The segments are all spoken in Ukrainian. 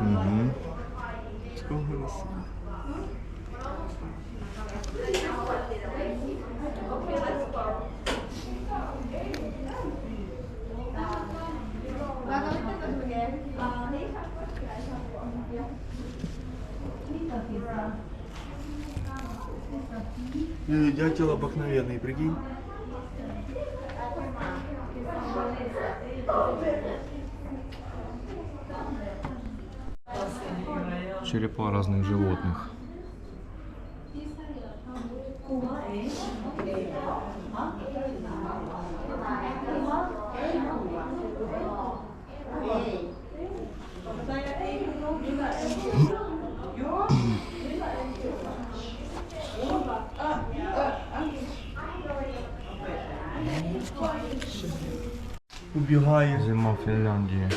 Угу. Дятел обыкновенный, прикинь. Черепа разных животных. Убегает. Зима в Финляндии.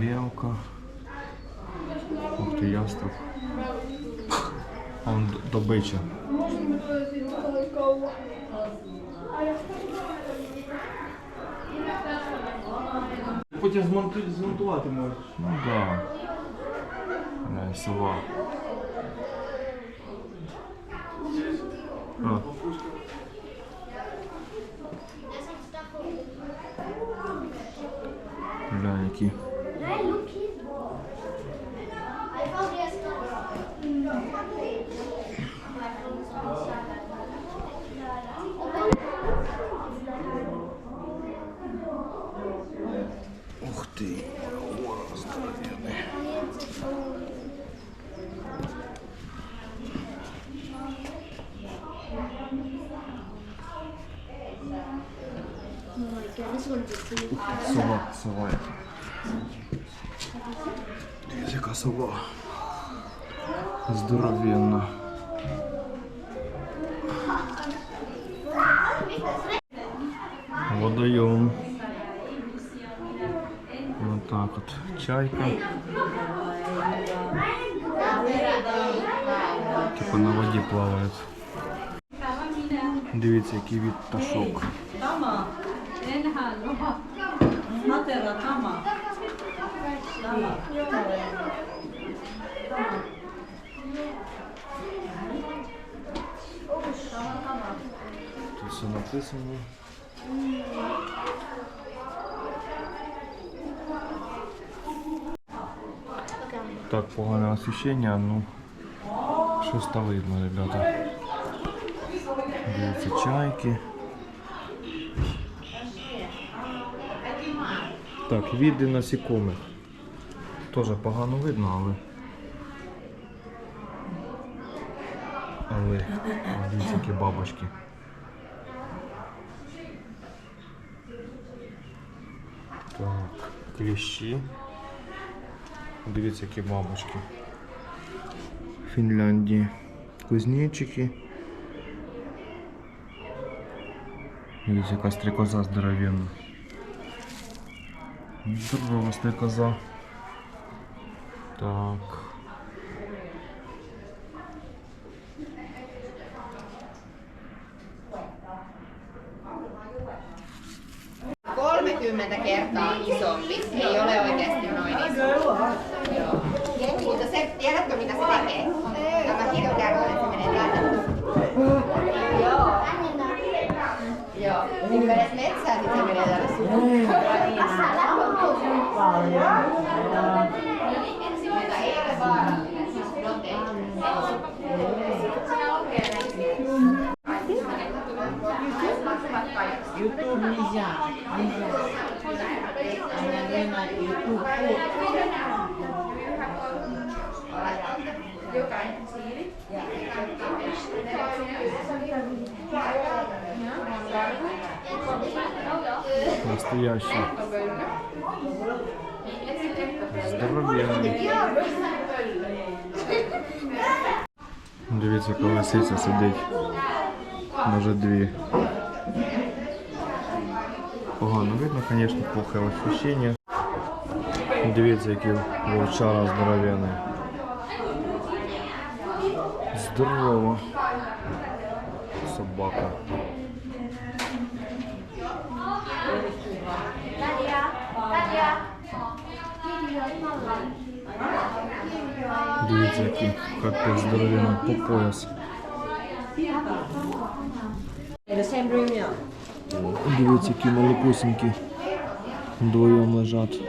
Белка. Ух ты, ястреб. Он добича. Потім змонту- змонтувати можеш. Ну да. Бля, сова. А. you. Яка сова. Водойом. Вот так вот. Чайка. Типа на воді плавають. Дивіться, який від пташок. Tama. En halva. Все написано. Так, погане освіщення, ну щось та видно, ребята. Дивіться, чайки. Так, види насікомих. Теж погано видно, але. Але дивіться, які бабочки. Так, кліщі. Дивіться, які бабочки. Фінляндії. Кузнечики. Дивіться, яка стрекоза здоровенна. Здорова стрекоза. Так. kolmekymmentä kertaa でヨレをいてっていうのを入れて entonces tienes tu mitad se te no más quiero que algo de ese merendar. Yo mi lugar es mezza dice el merendar. Pues, Thank you. YouTube нельзя. Нельзя. Она на YouTube. Настоящий. Здоровенний. Дивіться, яка лисиця сидить. Може дві. погано ну видно, конечно, плохое освіщення. Дивіться, які вовчара здоров'яні. Здорова собака. Идите, какие как капець здоров'яні по пояс. Дивіться, які малопусенькі вдвоєм лежать.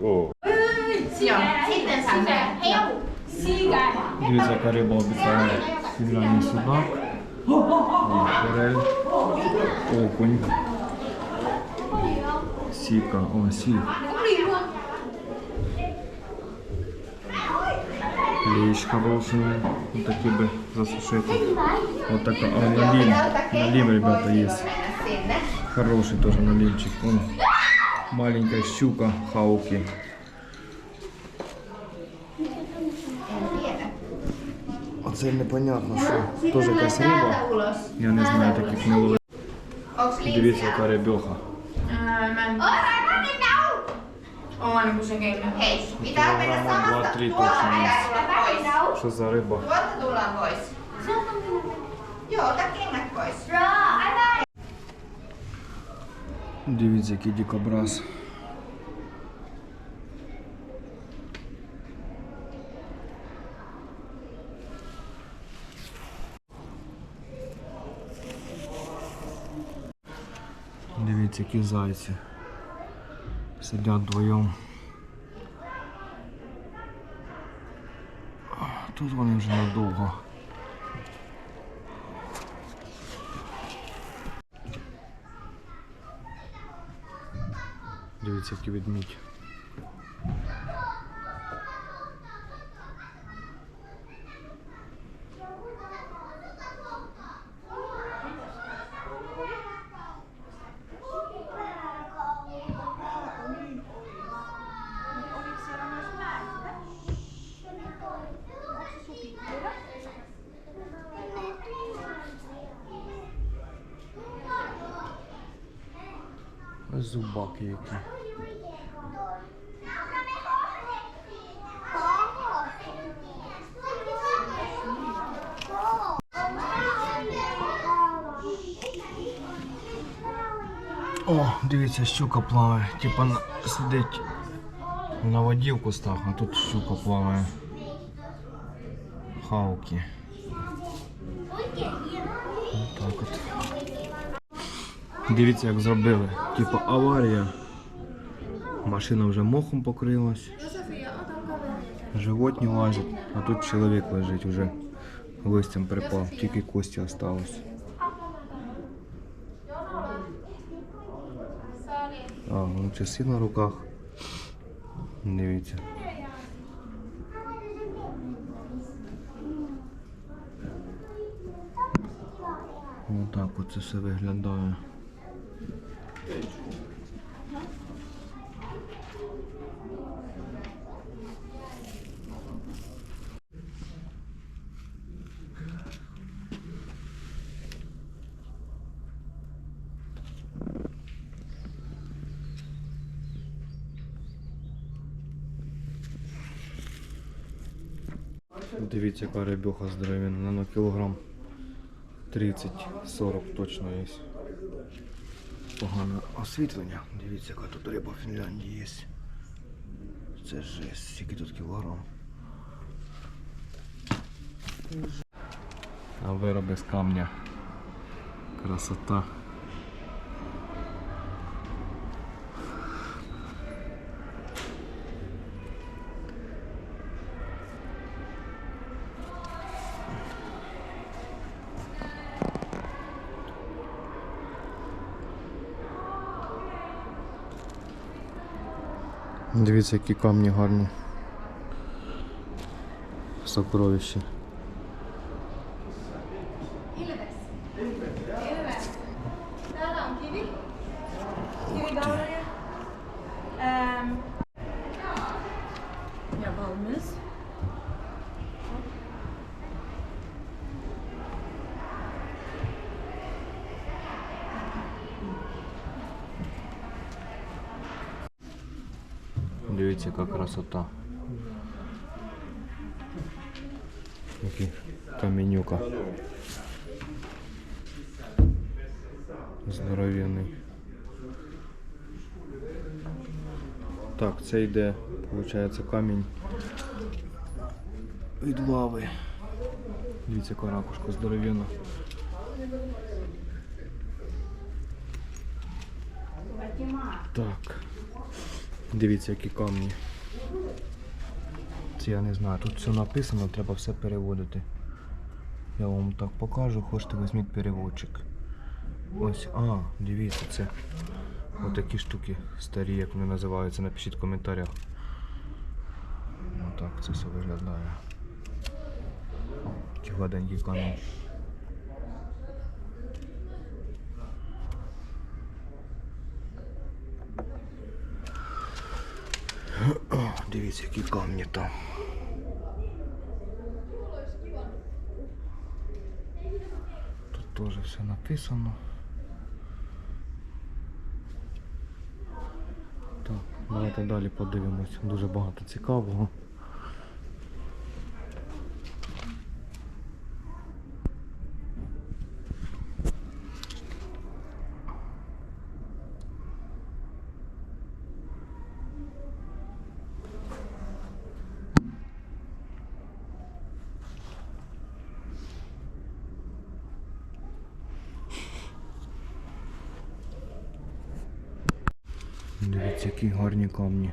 Heu. Дивіться, яка риба обіцяє фінальний судак. О, Форель, окунь. Сіка, о, сіль. Лещ хороший, вот такие бы засушити. Вот така, а налим, налим, ребята, есть. Хороший тоже налимчик. Вон, маленькая щука, хауки. Оце непонятно, що. Тоже якась риба. Ulos. Я не знаю таких не ловив. Дивіться, яка рибьоха. On, kun se keino. Hei, pitää mennä Kilogramm samasta. два, три Tuolta точно pitää tulla pois. Що за риба? Tuolta tullaan pois. Joo, ota kengät pois. Дивіться, який дикобраз. Дивіться, які зайці. Сидять вдвоєм. Тут вони вже надовго. Дивіться, які ведмідь. Зубаки які. О, дивіться, щука плаває. Типа сидить на воді в кустах, а тут щука плаває. Хауки. Дивіться, як зробили. Типа аварія. Машина вже мохом покрилась. Животні лазять, а тут чоловік лежить вже листям припав, тільки кості осталось. А, вон часи на руках. Дивіться. Отак оце все виглядає. Дивіться, яка рибьоха здоровенна, на кілограм 30-40 точно є. Погане освітлення. Дивіться, яка тут риба в Фінляндії є. Це жесть, скільки тут кілограм. А вироби з камня. Красота. Дивіться, які камні гарні. Сокровища. Дивіться, яка красота. Який каменюка. Здоровенний. Так, це йде, виходить, камінь від лави. Дивіться, яка ракушка здоров'яна. Так. Дивіться, які камні. Це я не знаю. Тут все написано, треба все переводити. Я вам так покажу, хочете візьміть переводчик. Ось, а, дивіться, це отакі штуки старі, як вони називаються, напишіть в коментарях. Отак це все виглядає. Гладенькі камінь. О, Дивіться, які камні там. Тут теж все написано. Так, давайте далі подивимось. Дуже багато цікавого. Дивіться, які гарні камні.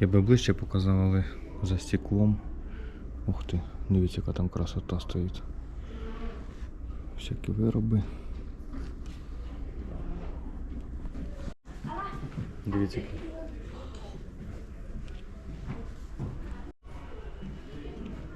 Я би ближче показав, але за стеклом. Ух ти, дивіться, яка там красота стоїть. Всякі вироби. Дивіться.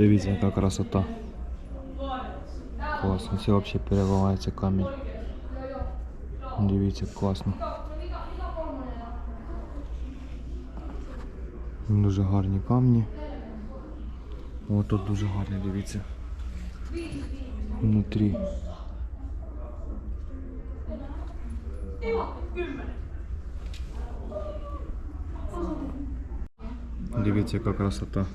Дивіться, яка красота. Класно, це взагалі переливається камінь. Дивіться, класно. Дуже гарні камні. О, тут дуже гарні, дивіться. Внутрі. Дивіться, яка красота.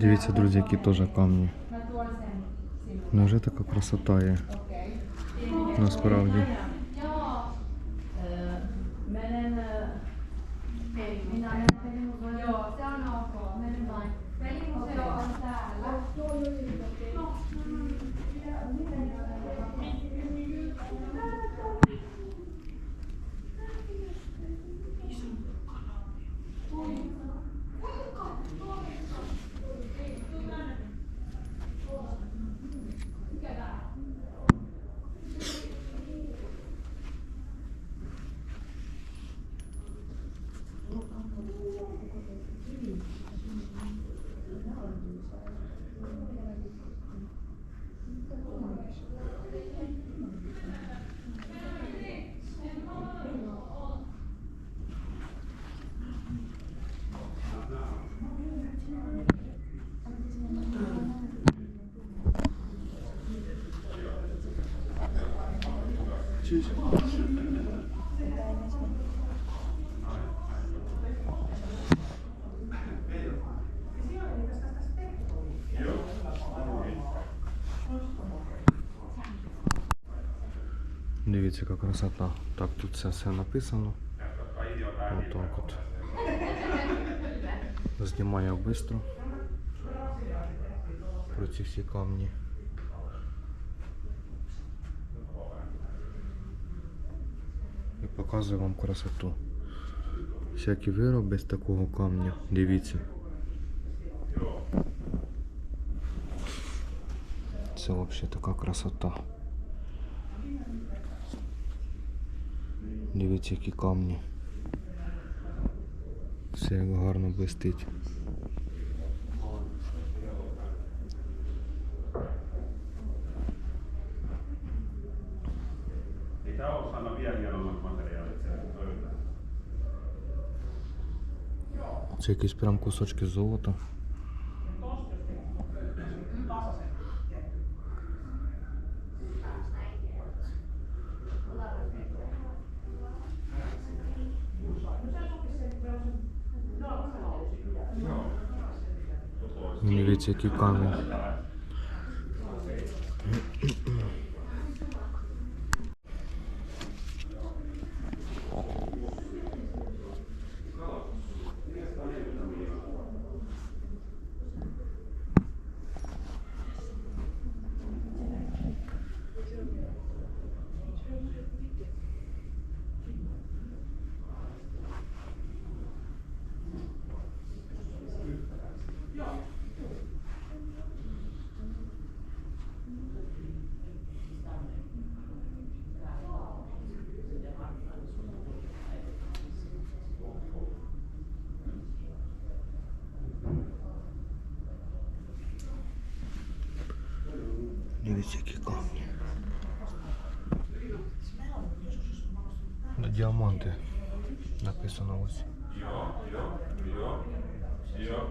Дивіться, друзі, які теж камні. Невже така красота є? Насправді. Дивіться, яка красота. Так, тут це все написано. Отак от. Знімаю швидко. Про ці всі камні. І показую вам красоту. Всякі вироби з такого камня. Дивіться. Це взагалі така красота. Дивіться, які камні. Все як гарно блистить. Це якісь прям кусочки золота. Дивіться, який камінь. Дивіться, які камні. На діаманти написано ось. Joo, joo, joo,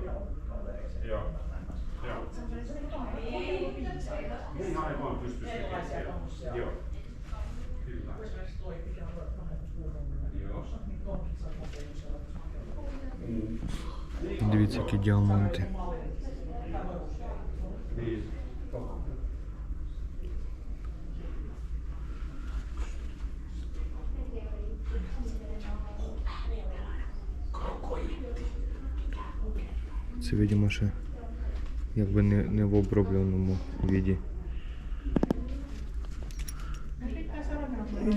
Це, видимо, ще якби не, не в обробленому віді.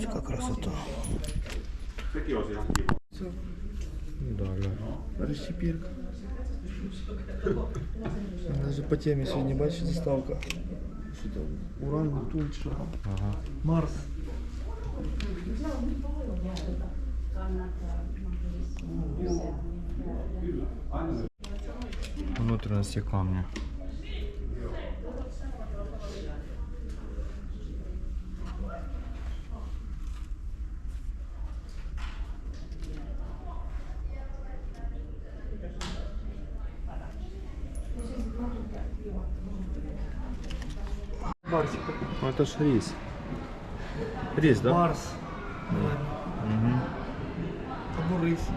Яка красота. Sekin olisi ihan kiva. Да, да. Розчіпірка. Даже по темі сьогодні бачиш заставка. Уран, що? Ага. Марс. принести камни. Барсик. Это ж рис. Рис, да? Барс. Угу. Табурысь.